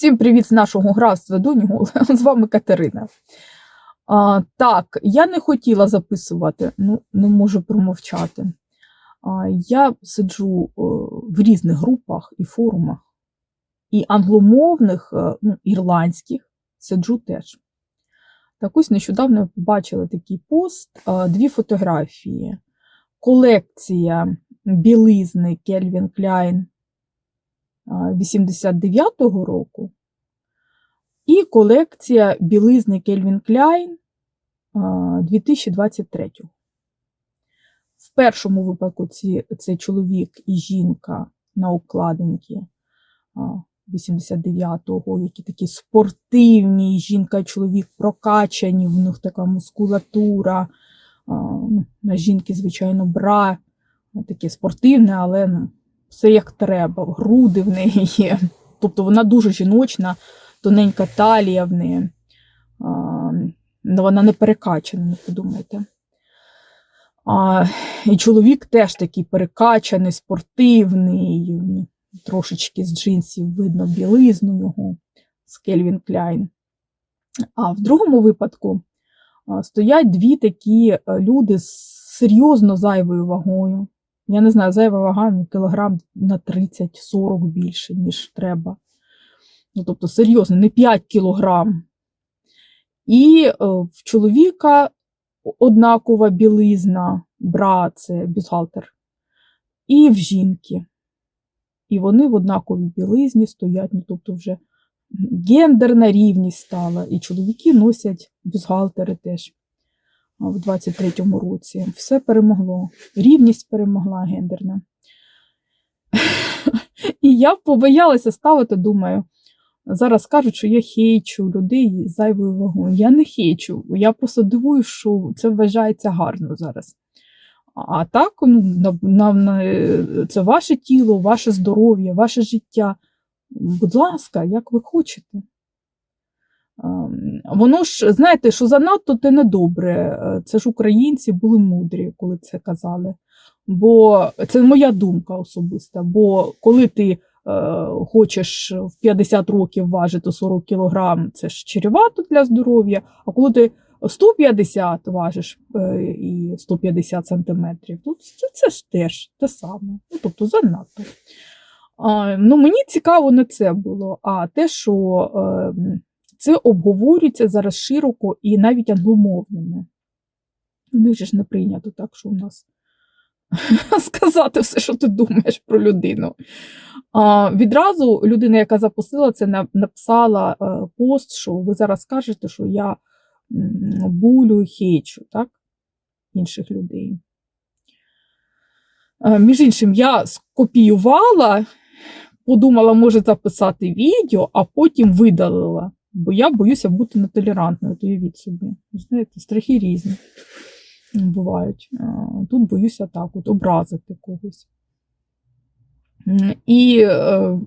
Всім привіт з нашого графства Донігол. З вами Катерина. А, так, я не хотіла записувати, ну не можу промовчати. А, я сиджу е, в різних групах і форумах, і англомовних, е, ну, ірландських сиджу теж. Так ось нещодавно побачила такий пост, е, дві фотографії. Колекція білизни Кельвін Кляйн 89-го року і колекція білизни Кельвін Кляйн 2023. В першому випадку ці, це чоловік і жінка на обкладинці 89-го, які такі спортивні, жінка і чоловік прокачані, в них така мускулатура. Ну, на жінки, звичайно, бра, таке спортивне, але ну, все як треба, груди в неї є. Тобто вона дуже жіночна, тоненька талія в неї. Вона не перекачана, не подумайте. А, І чоловік теж такий перекачаний, спортивний, ну, трошечки з джинсів видно білизну його з Кельвін Кляйн. А в другому випадку стоять дві такі е, люди з серйозно зайвою вагою. Я не знаю, зайва вага кілограм на 30-40 більше, ніж треба. Ну, Тобто, серйозно, не 5 кілограм. І е, в чоловіка однакова білизна, бра, це бюстгальтер, і в жінки. І вони в однаковій білизні стоять, ну, тобто вже гендерна рівність стала. І чоловіки носять бюстгальтери теж в 23-му році. Все перемогло. Рівність перемогла гендерна. І я побоялася ставити, думаю, зараз кажуть, що я хейчу людей з зайвою вагою. Я не хейчу, я просто дивуюсь, що це вважається гарно зараз. А так, ну, на, на, це ваше тіло, ваше здоров'я, ваше життя. Будь ласка, як ви хочете. Ем, воно ж, знаєте, що занадто те недобре. Е, це ж українці були мудрі, коли це казали. Бо це моя думка особиста. Бо коли ти е, хочеш в 50 років важити 40 кілограм, це ж чревато для здоров'я. А коли ти 150 важиш е, і 150 сантиметрів, то це, ж теж те саме. Ну, Тобто занадто. А, ну, Мені цікаво не це було, а те, що. Це обговорюється зараз широко і навіть англомовними. У них же ж не прийнято так, що у нас сказати все, що ти думаєш про людину. А, Відразу людина, яка запустила це, написала е, пост, що ви зараз скажете, що я булю і хейчу так? інших людей. Е, між іншим, я скопіювала, подумала, може записати відео, а потім видалила. Бо я боюся бути нетолерантною, то уявіть собі. Знаєте, страхи різні бувають. Тут боюся так, от образити когось. І е,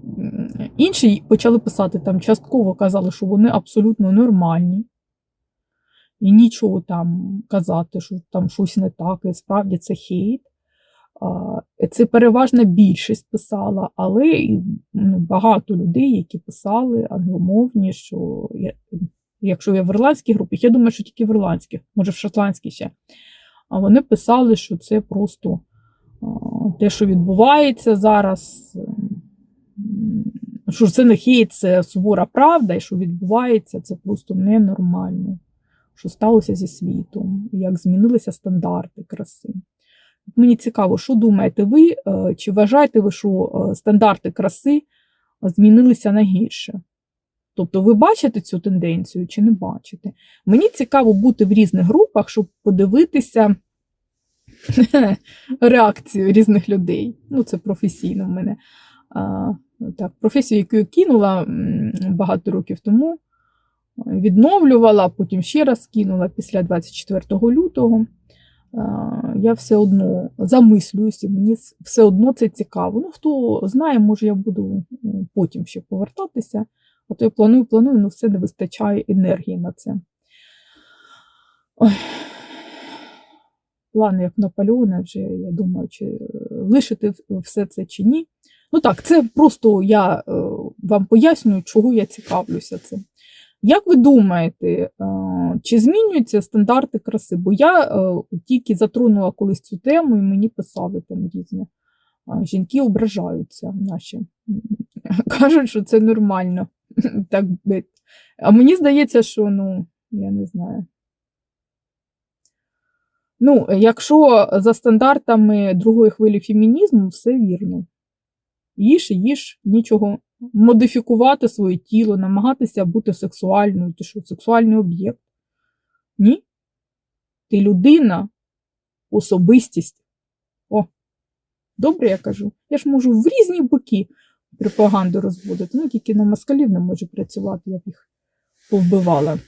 інші почали писати там, частково казали, що вони абсолютно нормальні. І нічого там казати, що там щось не так, і справді це хейт. Це переважна більшість писала, але ну, багато людей, які писали англомовні, що якщо я в ірландських групах, я думаю, що тільки в ірландських, може в шотландській ще. А вони писали, що це просто те, що відбувається зараз, що це не хейт, це сувора правда, і що відбувається, це просто ненормально. Що сталося зі світом, як змінилися стандарти краси. Мені цікаво, що думаєте ви, е, чи вважаєте ви, що е, стандарти краси змінилися на гірше? Тобто ви бачите цю тенденцію чи не бачите? Мені цікаво бути в різних групах, щоб подивитися реакцію різних людей. Ну, це професійно в мене. Так, Професію, яку я кинула багато років тому, відновлювала, потім ще раз кинула після 24 лютого я все одно замислююся, мені все одно це цікаво. Ну, хто знає, може, я буду потім ще повертатися. А то я планую, планую, але все не вистачає енергії на це. Ой. Плани, як Наполеона, вже я думаю, чи лишити все це чи ні. Ну так, це просто я е, вам пояснюю, чого я цікавлюся цим. Як ви думаєте, е, чи змінюються стандарти краси? Бо я е, тільки затронула колись цю тему, і мені писали там різне. Жінки ображаються наші. Кажуть, що це нормально. так. А мені здається, що ну, я не знаю. Ну, якщо за стандартами другої хвилі фемінізму, все вірно. Їж, їж, нічого. Модифікувати своє тіло, намагатися бути сексуальною, ти що, сексуальний об'єкт. Ні. Ти людина, особистість. О, добре, я кажу. Я ж можу в різні боки пропаганду розводити. Ну, тільки на москалів не можу працювати, я б їх повбивала.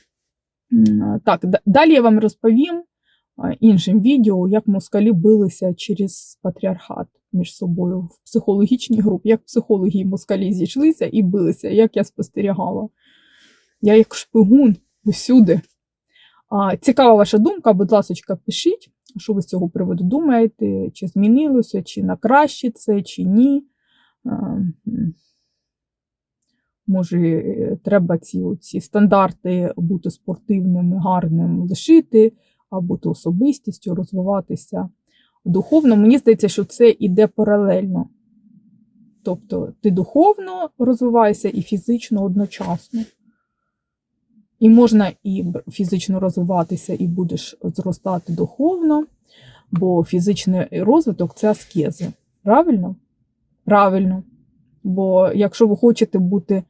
Так, далі я вам розповім іншим відео, як москалі билися через патріархат між собою в психологічній групі, як психологи і москалі зійшлися і билися, як я спостерігала. Я як шпигун усюди. А, Цікава ваша думка, будь ласка, пишіть, що ви з цього приводу думаєте, чи змінилося, чи на краще це, чи ні. А. Може, треба ці, ці стандарти бути спортивним, гарним лишити, а бути особистістю, розвиватися духовно. Мені здається, що це іде паралельно. Тобто ти духовно розвиваєшся і фізично одночасно. І можна і фізично розвиватися, і будеш зростати духовно, бо фізичний розвиток це аскези. Правильно? Правильно. Бо якщо ви хочете бути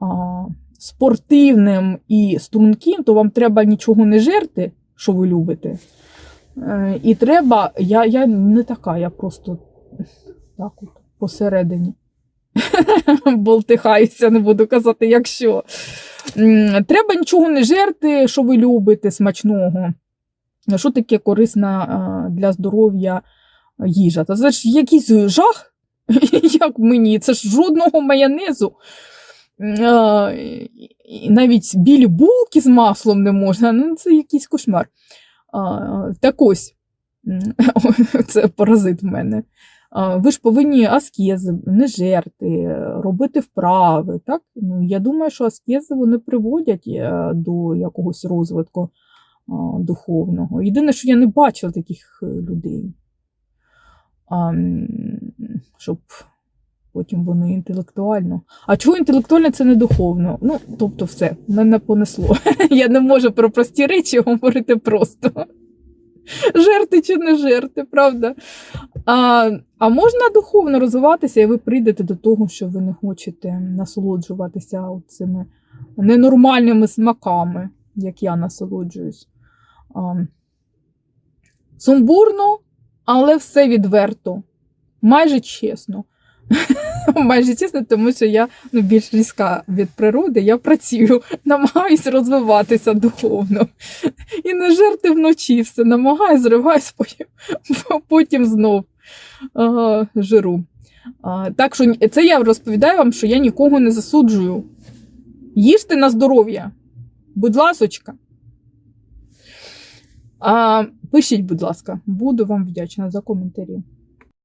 а, спортивним і струнким, то вам треба нічого не жерти, що ви любите. Е, І треба, я, я не така, я просто так от посередині. Болтихаюся, не буду казати, якщо. Треба нічого не жерти, що ви любите, смачного. Що таке корисна для здоров'я їжа? Та це ж якийсь жах, як мені, це ж жодного майонезу. І навіть білі булки з маслом не можна. Ну, це якийсь кошмар. Так ось, це паразит в мене. Ви ж повинні аскези, не жерти, робити вправи. Так? Ну, я думаю, що аскези вони приводять е, до якогось розвитку духовного. Єдине, що я не бачила таких е, людей, щоб потім вони інтелектуально. А чого інтелектуально це не духовно? Ну, тобто, все, мене понесло. Я не можу про прості речі говорити просто. Жерти чи не жерти, правда? А, а можна духовно розвиватися, і ви прийдете до того, що ви не хочете насолоджуватися цими ненормальними смаками, як я насолоджуюсь. А, сумбурно, але все відверто, майже чесно. Майже чесно, тому що я ну, більш різка від природи, я працюю, намагаюся розвиватися духовно. І не жерти вночі все, намагаюся, зриваюсь, потім, потім знов а, жиру. А, так що це я розповідаю вам, що я нікого не засуджую. Їжте на здоров'я. Будь ласочка. А, пишіть, будь ласка, буду вам вдячна за коментарі.